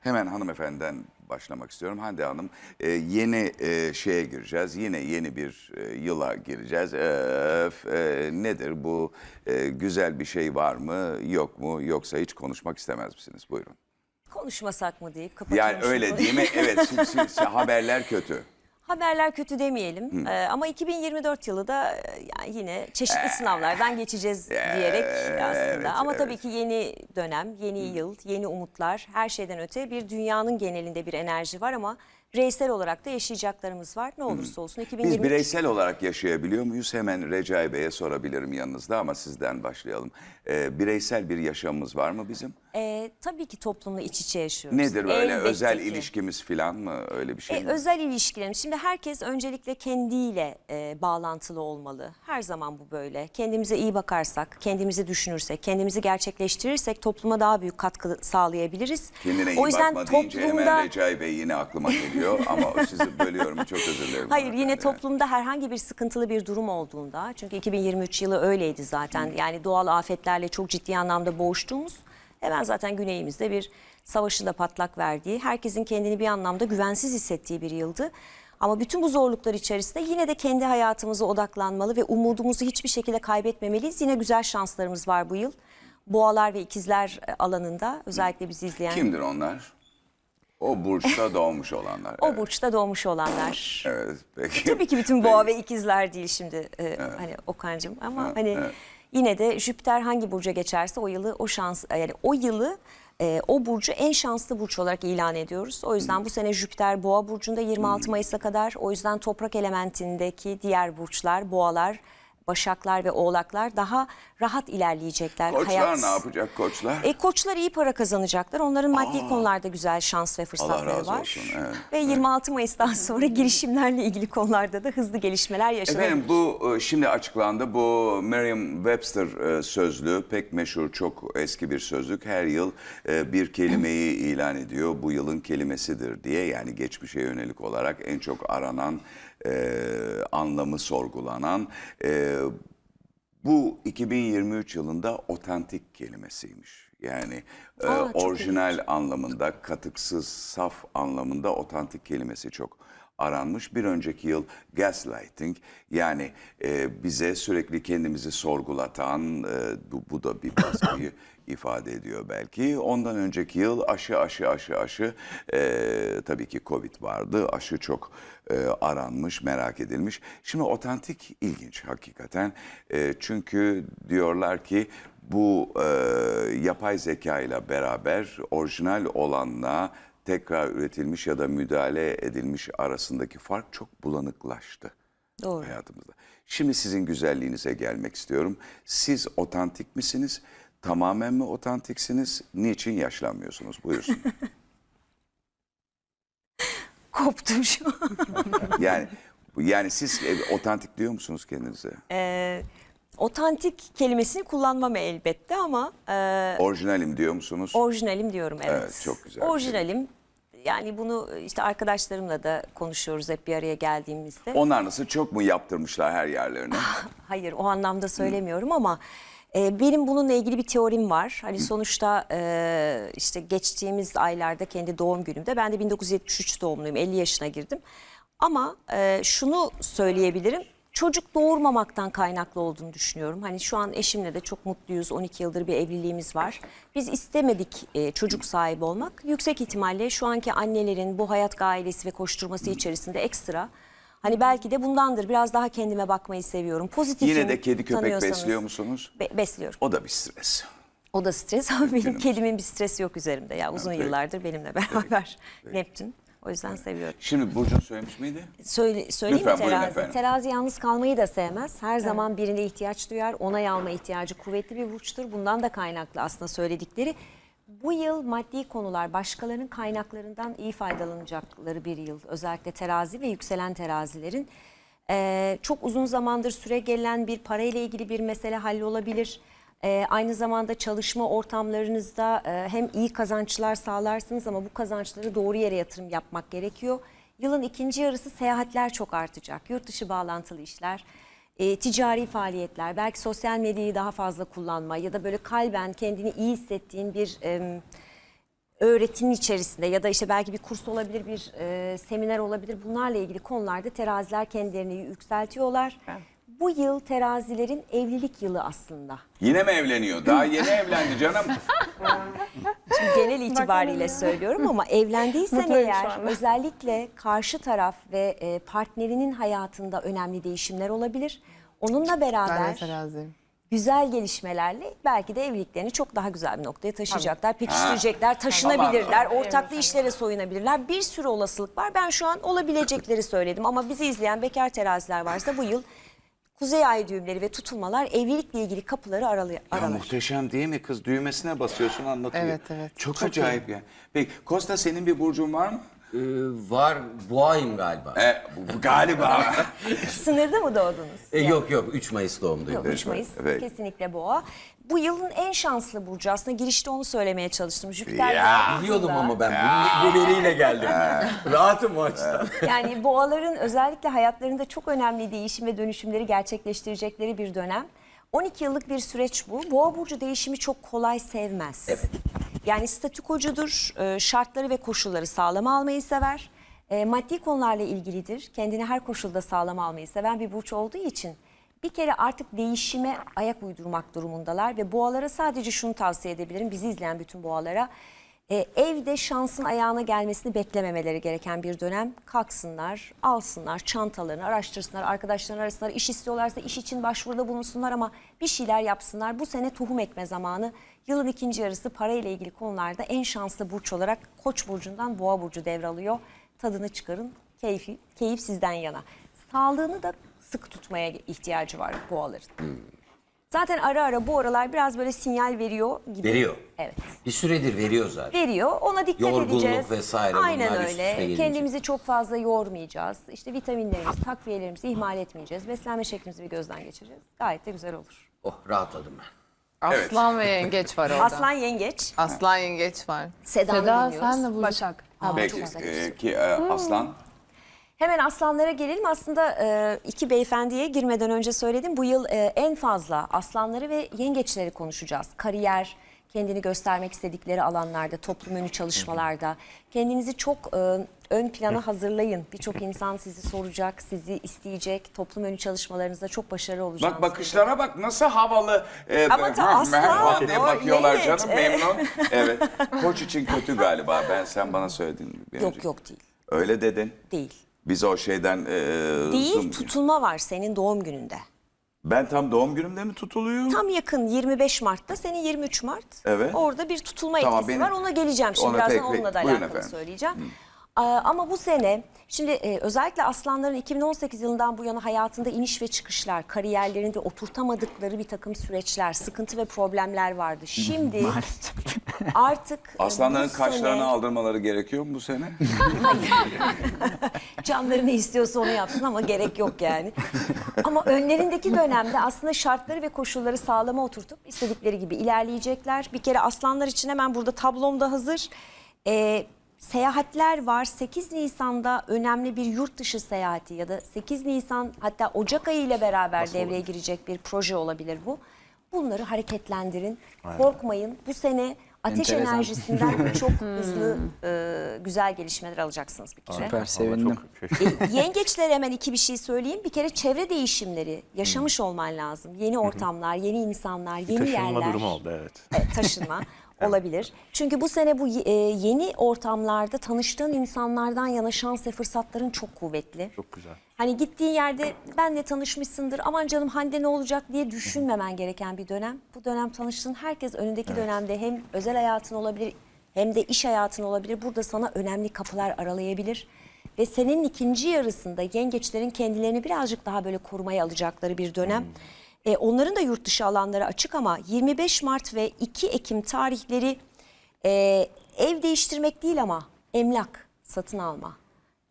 Hemen hanımefendiden başlamak istiyorum. Hande Hanım e, yeni e, şeye gireceğiz. Yine yeni bir e, yıla gireceğiz. Öf, e, nedir bu? E, güzel bir şey var mı? Yok mu? Yoksa hiç konuşmak istemez misiniz? Buyurun. Konuşmasak mı deyip kapatıyormuş. Yani öyle değil mi? Evet. şimdi- şimdi haberler kötü. Haberler kötü demeyelim Ee, ama 2024 yılı da e, yani yine çeşitli sınavlardan geçeceğiz diyerek aslında. evet, ama tabii evet. ki yeni dönem, yeni yıl, yeni umutlar her şeyden öte bir dünyanın genelinde bir enerji var ama bireysel olarak da yaşayacaklarımız var. Ne olursa olsun Biz 2023 bireysel olarak yaşayabiliyor muyuz? Hemen Recai Bey'e sorabilirim yanınızda ama sizden başlayalım. E, bireysel bir yaşamımız var mı bizim? e, tabii ki toplumla iç içe yaşıyoruz. Nedir öyle Elbette özel ki. ilişkimiz falan mı? Öyle bir şey E, mi? özel ilişkilerimiz. Şimdi herkes öncelikle kendiyle e, bağlantılı olmalı. Her zaman bu böyle. Kendimize iyi bakarsak, kendimizi düşünürsek, kendimizi gerçekleştirirsek topluma daha büyük katkı sağlayabiliriz. Kendine iyi o yüzden bakma deyince toplumda hemen Recai Bey yine aklıma geliyor ama sizi bölüyorum çok özür dilerim. Hayır yine hanımefendi. toplumda herhangi bir sıkıntılı bir durum olduğunda çünkü 2023 yılı öyleydi zaten. Yani doğal afetlerle çok ciddi anlamda boğuştuğumuz hemen zaten güneyimizde bir savaşın da patlak verdiği, herkesin kendini bir anlamda güvensiz hissettiği bir yıldı. Ama bütün bu zorluklar içerisinde yine de kendi hayatımıza odaklanmalı ve umudumuzu hiçbir şekilde kaybetmemeliyiz. Yine güzel şanslarımız var bu yıl. Boğalar ve ikizler e, alanında özellikle bizi izleyen Kimdir onlar? O burçta doğmuş olanlar. o evet. burçta doğmuş olanlar. Evet peki. Tabii ki bütün boğa ve ikizler değil şimdi e, hani Okan'cığım ama hani yine de Jüpiter hangi burca geçerse o yılı o şans yani o yılı e, o burcu en şanslı burç olarak ilan ediyoruz. O yüzden bu sene Jüpiter boğa burcunda 26 Mayıs'a kadar o yüzden toprak elementindeki diğer burçlar boğalar Başaklar ve Oğlaklar daha rahat ilerleyecekler. Koçlar ne yapacak koçlar? E, koçlar iyi para kazanacaklar. Onların maddi konularda güzel şans ve fırsatları razı var. olsun, evet, Ve 26 Mayıs'tan sonra girişimlerle ilgili konularda da hızlı gelişmeler yaşanacak. Efendim bu e, şimdi açıklandı. Bu Merriam-Webster e, sözlüğü pek meşhur, çok eski bir sözlük. Her yıl e, bir kelimeyi ilan ediyor. Bu yılın kelimesidir diye. Yani geçmişe yönelik olarak en çok aranan, e, anlamı sorgulanan. e, bu 2023 yılında otantik kelimesiymiş. Yani e, Aa, çok orijinal anlamında, katıksız, saf anlamında otantik kelimesi çok aranmış. Bir önceki yıl gaslighting yani e, bize sürekli kendimizi sorgulatan, e, bu, bu da bir baskıyı ifade ediyor belki. Ondan önceki yıl aşı aşı aşı aşı e, tabii ki Covid vardı. Aşı çok e, aranmış, merak edilmiş. Şimdi otantik ilginç hakikaten. E, çünkü diyorlar ki bu e, yapay zeka ile beraber orijinal olanla tekrar üretilmiş ya da müdahale edilmiş arasındaki fark çok bulanıklaştı Doğru. hayatımızda. Şimdi sizin güzelliğinize gelmek istiyorum. Siz otantik misiniz? Tamamen mi otantiksiniz? Niçin yaşlanmıyorsunuz? Buyursun. Koptum şu an. yani yani siz e, otantik diyor musunuz kendinize? Ee, otantik kelimesini kullanmam elbette ama e, Orijinalim diyor musunuz? orijinalim diyorum evet. Evet, çok güzel. Orijinalim yani bunu işte arkadaşlarımla da konuşuyoruz hep bir araya geldiğimizde. Onlar nasıl çok mu yaptırmışlar her yerlerine? Hayır o anlamda söylemiyorum ama e, benim bununla ilgili bir teorim var. Hani sonuçta e, işte geçtiğimiz aylarda kendi doğum günümde ben de 1973 doğumluyum 50 yaşına girdim. Ama e, şunu söyleyebilirim çocuk doğurmamaktan kaynaklı olduğunu düşünüyorum. Hani şu an eşimle de çok mutluyuz 12 yıldır bir evliliğimiz var. Biz istemedik e, çocuk sahibi olmak. Yüksek ihtimalle şu anki annelerin bu hayat gailesi ve koşturması içerisinde ekstra Hani belki de bundandır. Biraz daha kendime bakmayı seviyorum. Pozitifim. Yine de kedi köpek besliyor musunuz? Be- besliyorum. O da bir stres. O da stres ama benim kedimin bir stresi yok üzerimde. Ya uzun peki. yıllardır benimle beraber. Neptün. O yüzden seviyorum. Şimdi Burcu söylemiş miydi? Söyle, söyleyeyim mi Lütfen, buyurun terazi? Terazi yalnız kalmayı da sevmez. Her zaman birine ihtiyaç duyar. Onay alma ihtiyacı kuvvetli bir burçtur. Bundan da kaynaklı aslında söyledikleri. Bu yıl maddi konular başkalarının kaynaklarından iyi faydalanacakları bir yıl. Özellikle terazi ve yükselen terazilerin. Ee, çok uzun zamandır süre gelen bir parayla ilgili bir mesele hallolabilir. Ee, aynı zamanda çalışma ortamlarınızda e, hem iyi kazançlar sağlarsınız ama bu kazançları doğru yere yatırım yapmak gerekiyor. Yılın ikinci yarısı seyahatler çok artacak. Yurt dışı bağlantılı işler, e, ticari faaliyetler, belki sosyal medyayı daha fazla kullanma ya da böyle kalben kendini iyi hissettiğin bir em, öğretinin içerisinde ya da işte belki bir kurs olabilir, bir e, seminer olabilir. Bunlarla ilgili konularda teraziler kendilerini yükseltiyorlar. Bu yıl terazilerin evlilik yılı aslında. Yine mi evleniyor? Daha yeni evlendi canım. Şimdi genel itibariyle söylüyorum ama evlendiysen Mutluyum şu eğer anda. özellikle karşı taraf ve e, partnerinin hayatında önemli değişimler olabilir. Onunla Ben de beraber teraziyim. güzel gelişmelerle belki de evliliklerini çok daha güzel bir noktaya taşıyacaklar, pekiştirecekler, taşınabilirler, ortaklı işlere soyunabilirler. Bir sürü olasılık var. Ben şu an olabilecekleri söyledim ama bizi izleyen bekar teraziler varsa bu yıl kuzey ay düğümleri ve tutulmalar evlilikle ilgili kapıları aralı- Ya aralar. muhteşem değil mi kız? Düğmesine basıyorsun anlatıyor. Evet, evet. Çok, acayip ya. Peki Costa senin bir burcun var mı? Ee, var boğayım galiba. E, bu, bu galiba. Sınırda mı doğdunuz? E, yok yok 3 Mayıs doğumluyum. Yok 3 Mayıs Evet. kesinlikle boğa. Bu yılın en şanslı burcu aslında girişte onu söylemeye çalıştım. Jüpiter Ya, Biliyordum ama ben bu, bu veriyle geldim. Rahatım o açıdan. Yani boğaların özellikle hayatlarında çok önemli değişim ve dönüşümleri gerçekleştirecekleri bir dönem. 12 yıllık bir süreç bu. Boğa burcu değişimi çok kolay sevmez. Yani statükocudur, e, şartları ve koşulları sağlam almayı sever. E, Maddi konularla ilgilidir. Kendini her koşulda sağlam almayı seven bir burç olduğu için bir kere artık değişime ayak uydurmak durumundalar ve boğalara sadece şunu tavsiye edebilirim. Bizi izleyen bütün boğalara e, evde şansın ayağına gelmesini beklememeleri gereken bir dönem. Kalksınlar, alsınlar, çantalarını araştırsınlar, arkadaşlarını arasınlar, iş istiyorlarsa iş için başvuruda bulunsunlar ama bir şeyler yapsınlar. Bu sene tohum ekme zamanı. Yılın ikinci yarısı parayla ilgili konularda en şanslı burç olarak Koç burcundan Boğa burcu devralıyor. Tadını çıkarın. Keyfi, keyif sizden yana. Sağlığını da sıkı tutmaya ihtiyacı var boğaların. Zaten ara ara bu aralar biraz böyle sinyal veriyor gibi. Veriyor. Evet. Bir süredir veriyor zaten. Veriyor. Ona dikkat Yorgunluk edeceğiz. vesaire Aynen bunlar üst üste öyle. Kendimizi çok fazla yormayacağız. İşte vitaminlerimizi, takviyelerimizi ihmal etmeyeceğiz. Beslenme şeklimizi bir gözden geçireceğiz. Gayet de güzel olur. Oh rahatladım ben. Evet. Aslan ve yengeç var orada. Aslan yengeç. Aslan yengeç var. Seda dinliyoruz. sen de bu. Başak. Aa, Peki çok güzel. e, ki e, Aslan. Hemen aslanlara gelelim. Aslında e, iki beyefendiye girmeden önce söyledim. Bu yıl e, en fazla aslanları ve yengeçleri konuşacağız. Kariyer, kendini göstermek istedikleri alanlarda, toplum önü çalışmalarda. Kendinizi çok e, ön plana hazırlayın. Birçok insan sizi soracak, sizi isteyecek. Toplum önü çalışmalarınızda çok başarılı olacağınız. Bak bakışlara bak nasıl havalı. E, Ama ta "Hı, aslan, merhaba" diye o bakıyorlar yengeç, canım evet. memnun. Evet. Koç için kötü galiba. Ben sen bana söyledin. Yok önce. yok değil. Öyle dedin. Değil. Biz o şeyden e, Değil, Zoom- tutulma var senin doğum gününde. Ben tam doğum günümde mi tutuluyor? Tam yakın 25 Mart'ta senin 23 Mart. Evet. Orada bir tutulma Tamam, etkisi benim- var. Ona geleceğim şimdi. Ona Birazdan pek- onunla da buyurun alakalı efendim. söyleyeceğim. Aa, Ama bu sene şimdi e, özellikle aslanların 2018 yılından bu yana hayatında iniş ve çıkışlar, kariyerlerinde oturtamadıkları bir takım süreçler, sıkıntı ve problemler vardı. Şimdi artık e, Aslanların bu kaşlarını sene- aldırmaları gerekiyor mu bu sene? Canları ne istiyorsa onu yapsın ama gerek yok yani. ama önlerindeki dönemde aslında şartları ve koşulları sağlama oturtup istedikleri gibi ilerleyecekler. Bir kere aslanlar için hemen burada tablom da hazır. Ee, seyahatler var. 8 Nisan'da önemli bir yurt dışı seyahati ya da 8 Nisan hatta Ocak ayı ile beraber devreye girecek bir proje olabilir bu. Bunları hareketlendirin. Korkmayın. Bu sene ateş Enteresan. enerjisinden çok hızlı e, güzel gelişmeler alacaksınız bir kere. Süper sevindim. E, Yengeçlere hemen iki bir şey söyleyeyim. Bir kere çevre değişimleri yaşamış olman lazım. Yeni ortamlar, yeni insanlar, yeni Taşınma yerler. durumu oldu evet. Evet, taşınma olabilir. Çünkü bu sene bu e, yeni ortamlarda tanıştığın insanlardan yana şans ve fırsatların çok kuvvetli. Çok güzel. Hani gittiğin yerde benle tanışmışsındır aman canım Hande ne olacak diye düşünmemen gereken bir dönem. Bu dönem tanıştığın herkes önündeki dönemde hem özel hayatın olabilir hem de iş hayatın olabilir. Burada sana önemli kapılar aralayabilir. Ve senin ikinci yarısında yengeçlerin kendilerini birazcık daha böyle korumaya alacakları bir dönem. E, onların da yurt dışı alanları açık ama 25 Mart ve 2 Ekim tarihleri e, ev değiştirmek değil ama emlak satın alma,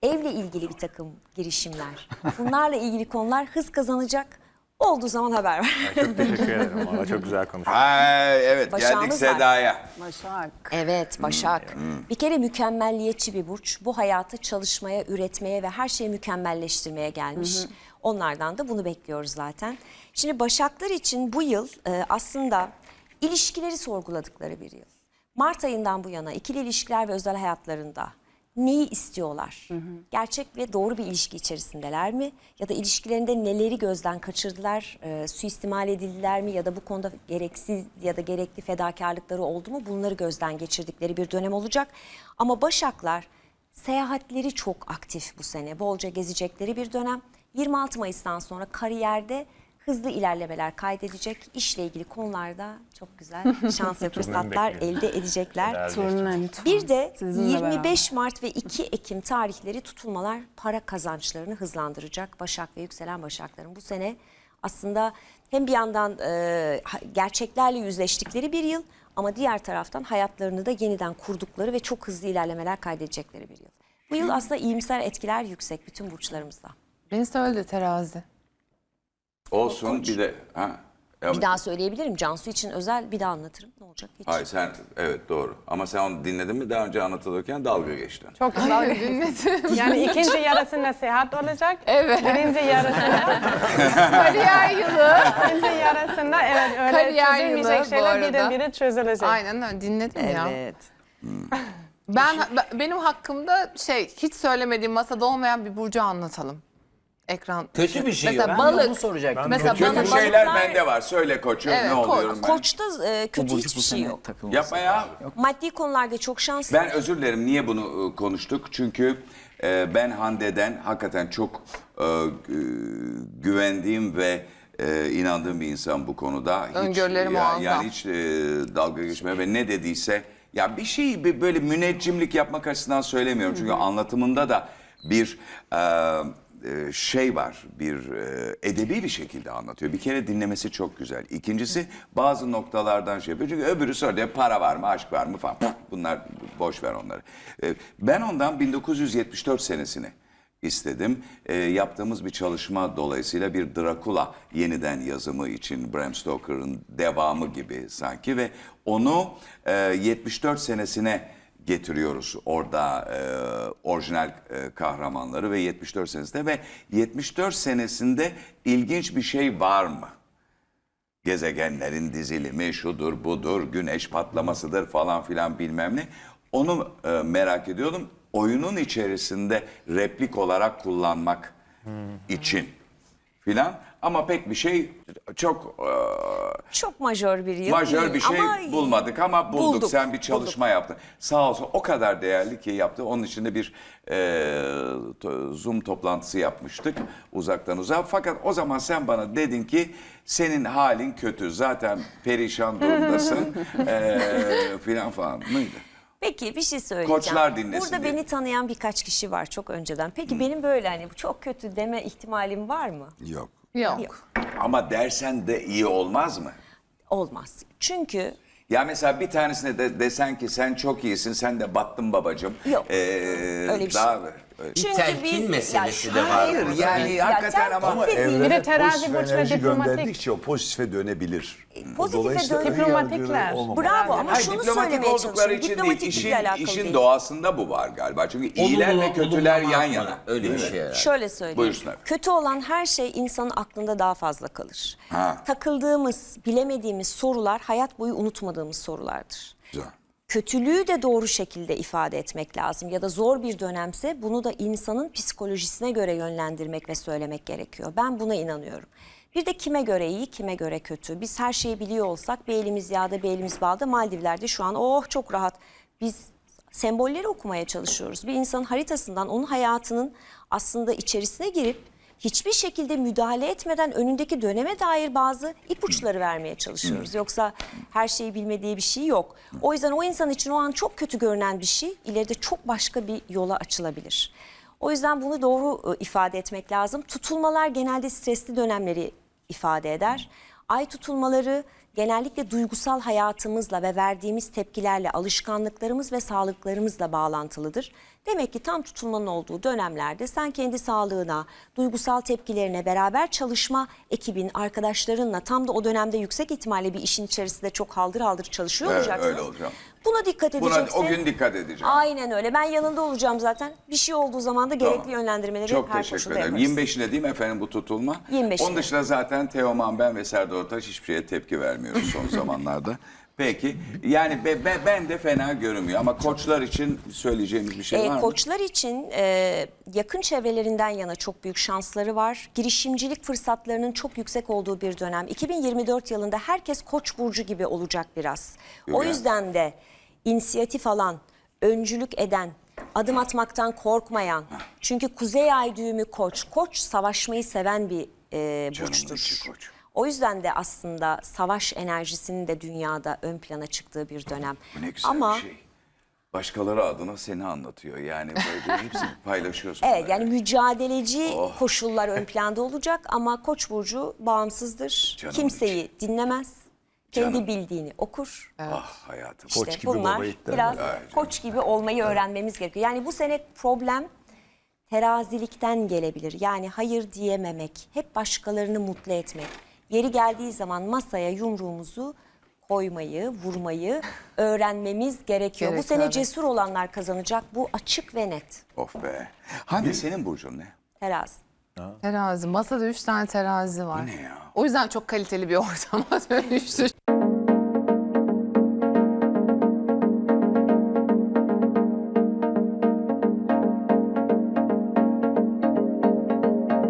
evle ilgili bir takım girişimler. Bunlarla ilgili konular hız kazanacak. Olduğu zaman haber ver. Çok teşekkür ederim. Valla çok güzel konuştun. Ay, evet Başağımız geldik var. Seda'ya. Başak. Evet Başak. Bir kere mükemmelliyetçi bir burç. Bu hayatı çalışmaya, üretmeye ve her şeyi mükemmelleştirmeye gelmiş. Onlardan da bunu bekliyoruz zaten. Şimdi Başaklar için bu yıl e, aslında ilişkileri sorguladıkları bir yıl. Mart ayından bu yana ikili ilişkiler ve özel hayatlarında neyi istiyorlar? Gerçek ve doğru bir ilişki içerisindeler mi? Ya da ilişkilerinde neleri gözden kaçırdılar? E, suistimal edildiler mi? Ya da bu konuda gereksiz ya da gerekli fedakarlıkları oldu mu? Bunları gözden geçirdikleri bir dönem olacak. Ama Başaklar seyahatleri çok aktif bu sene. Bolca gezecekleri bir dönem. 26 Mayıs'tan sonra kariyerde hızlı ilerlemeler kaydedecek. İşle ilgili konularda çok güzel şans ve fırsatlar elde edecekler. Lütfen. Bir de Sizinle 25 Mart ve 2 Ekim tarihleri tutulmalar para kazançlarını hızlandıracak. Başak ve yükselen Başakların bu sene aslında hem bir yandan e, gerçeklerle yüzleştikleri bir yıl ama diğer taraftan hayatlarını da yeniden kurdukları ve çok hızlı ilerlemeler kaydedecekleri bir yıl. Bu yıl aslında iyimser etkiler yüksek bütün burçlarımızda. Beni söyledi terazi. Olsun bir de ha. Ya, Bir daha söyleyebilirim. Cansu için özel bir daha anlatırım. Ne olacak hiç. Hayır sen evet doğru. Ama sen onu dinledin mi daha önce anlatılırken dalga geçtin. Çok Dalga dinledim. Yani ikinci yarısında seyahat olacak. Evet. Birinci yarısında, Kariyer yılı. ikinci yarısında evet öyle Kariyer çözülmeyecek yılı bu şeyler arada. birdenbire çözülecek. Aynen öyle dinledim ya. Evet. Ben, ben- benim hakkımda şey hiç söylemediğim masada olmayan bir burcu anlatalım. Ekran. Kötü bir şey. Mesela Ben balık. onu soracaktım. Mesela Kötü bana şeyler balıklar- bende var. Söyle koçum Evet, ne koç. oluyorum ben? Koçta e, kötü hiçbir şey yok. Yapma ya. Maddi konularda çok şanslı. Ben özür dilerim niye bunu e, konuştuk? Çünkü e, ben Hande'den hakikaten çok e, gü- güvendiğim ve e, inandığım bir insan bu konuda. Hiç, Öngörüleri muazzam. Yani hiç e, dalga geçmeye ve ne dediyse ya bir şeyi bir böyle müneccimlik yapmak açısından söylemiyorum. Çünkü anlatımında da bir e, e, şey var, bir e, edebi bir şekilde anlatıyor. Bir kere dinlemesi çok güzel. İkincisi bazı noktalardan şey yapıyor. Çünkü öbürü soruyor para var mı, aşk var mı falan. Bunlar boş ver onları. E, ben ondan 1974 senesini istedim. E, yaptığımız bir çalışma dolayısıyla bir Dracula yeniden yazımı için Bram Stoker'ın devamı gibi sanki ve onu e, 74 senesine getiriyoruz orada e, orijinal e, kahramanları ve 74 senesinde ve 74 senesinde ilginç bir şey var mı? Gezegenlerin dizilimi şudur budur güneş patlamasıdır falan filan bilmem ne. Onu e, merak ediyordum. Oyunun içerisinde replik olarak kullanmak için filan ama pek bir şey çok e, Çok majör bir yıl majör değil bir şey ama bulmadık ama bulduk. bulduk, Sen bir çalışma yaptın. Sağ olsun o kadar değerli ki yaptı. Onun için de bir e, to- Zoom toplantısı yapmıştık uzaktan uzağa. Fakat o zaman sen bana dedin ki senin halin kötü. Zaten perişan durumdasın e, filan falan mıydı? Peki bir şey söyleyeceğim. Koçlar dinlesin Burada diye. beni tanıyan birkaç kişi var çok önceden. Peki benim böyle hani bu çok kötü deme ihtimalim var mı? Yok. Yok. Ama dersen de iyi olmaz mı? Olmaz. Çünkü Ya mesela bir tanesine de desen ki sen çok iyisin, sen de battın babacığım. Yok. Ee, Öyle bir şey daha, çünkü telkin biz meselesi ya de var Hayır burada. yani Ya hakikaten telkin ama... dediğim- Bir de Evrene terazi pozitif enerji diplomatik. gönderdikçe o pozitife dönebilir. pozitife Dolayısıyla dön- ön Diplomatikler. olmamalı. Bravo ama Hayır, şunu diplomatik söylemeye oldukları çalışıyorum. için değil, Diplomatiklikle işin, alakalı işin değil. doğasında bu var galiba. Çünkü iyiler ve kötüler yan yana. Öyle bir Değil mi? şey herhalde. Şöyle söyleyeyim. Buyursunlar. Kötü olan her şey insanın aklında daha fazla kalır. Ha. Takıldığımız, bilemediğimiz sorular hayat boyu unutmadığımız sorulardır. Güzel. Kötülüğü de doğru şekilde ifade etmek lazım ya da zor bir dönemse bunu da insanın psikolojisine göre yönlendirmek ve söylemek gerekiyor. Ben buna inanıyorum. Bir de kime göre iyi, kime göre kötü. Biz her şeyi biliyor olsak bir elimiz yağda, bir elimiz balda Maldivler'de şu an oh çok rahat. Biz sembolleri okumaya çalışıyoruz. Bir insanın haritasından onun hayatının aslında içerisine girip hiçbir şekilde müdahale etmeden önündeki döneme dair bazı ipuçları vermeye çalışıyoruz. Yoksa her şeyi bilmediği bir şey yok. O yüzden o insan için o an çok kötü görünen bir şey ileride çok başka bir yola açılabilir. O yüzden bunu doğru e, ifade etmek lazım. Tutulmalar genelde stresli dönemleri ifade eder. Ay tutulmaları genellikle duygusal hayatımızla ve verdiğimiz tepkilerle, alışkanlıklarımız ve sağlıklarımızla bağlantılıdır. Demek ki tam tutulmanın olduğu dönemlerde sen kendi sağlığına, duygusal tepkilerine beraber çalışma ekibin, arkadaşlarınla tam da o dönemde yüksek ihtimalle bir işin içerisinde çok haldır haldır çalışıyor Evet, olacaksınız. öyle olacağım. Buna dikkat Buna edeceksin. o gün dikkat edeceğim. Aynen öyle. Ben yanında olacağım zaten. Bir şey olduğu zaman da gerekli Tamam. yönlendirmeleri Çok her teşekkür koşulda ederim. yaparız. 25'ine değil mi efendim bu tutulma? 25'ine. Onun dışında zaten Teoman ben ve Serdar Ortaç hiçbir şeye tepki vermiyoruz son zamanlarda. Peki yani be- be- ben de fena görünmüyor ama koçlar için söyleyeceğimiz bir şey Ee, var mı? koçlar için e, yakın çevrelerinden yana çok büyük şansları var. Girişimcilik fırsatlarının çok yüksek olduğu bir dönem. 2024 yılında herkes koç burcu gibi olacak biraz. O Öyle. yüzden de inisiyatif alan, öncülük eden, adım atmaktan korkmayan. Çünkü kuzey ay düğümü koç. Koç savaşmayı seven bir e, Canımın burçtur. içi koç. O yüzden de aslında savaş enerjisinin de dünyada ön plana çıktığı bir dönem. Bu ne güzel Ama bir şey. Başkaları adına seni anlatıyor. Yani böyle hepsini paylaşıyorsun. Evet böyle. yani mücadeleci Oh. koşullar ön planda olacak ama Koç burcu bağımsızdır. Canım Kimseyi dinlemez. Kendi Canım. bildiğini okur. Ah hayatım. İşte Koç gibi bunlar biraz Evet. koç gibi olmayı öğrenmemiz gerekiyor. Yani bu sene problem terazilikten gelebilir. Yani hayır diyememek, hep başkalarını mutlu etmek. Yeri geldiği zaman masaya yumruğumuzu koymayı, vurmayı öğrenmemiz gerekiyor. Bu Gerekiyor, sene evet. cesur olanlar kazanacak. Bu açık ve net. Of be. Hande senin burcun ne? Terazi. Terazi. Masada üç tane terazi var. ne ya? O yüzden çok kaliteli bir ortama dönüştü.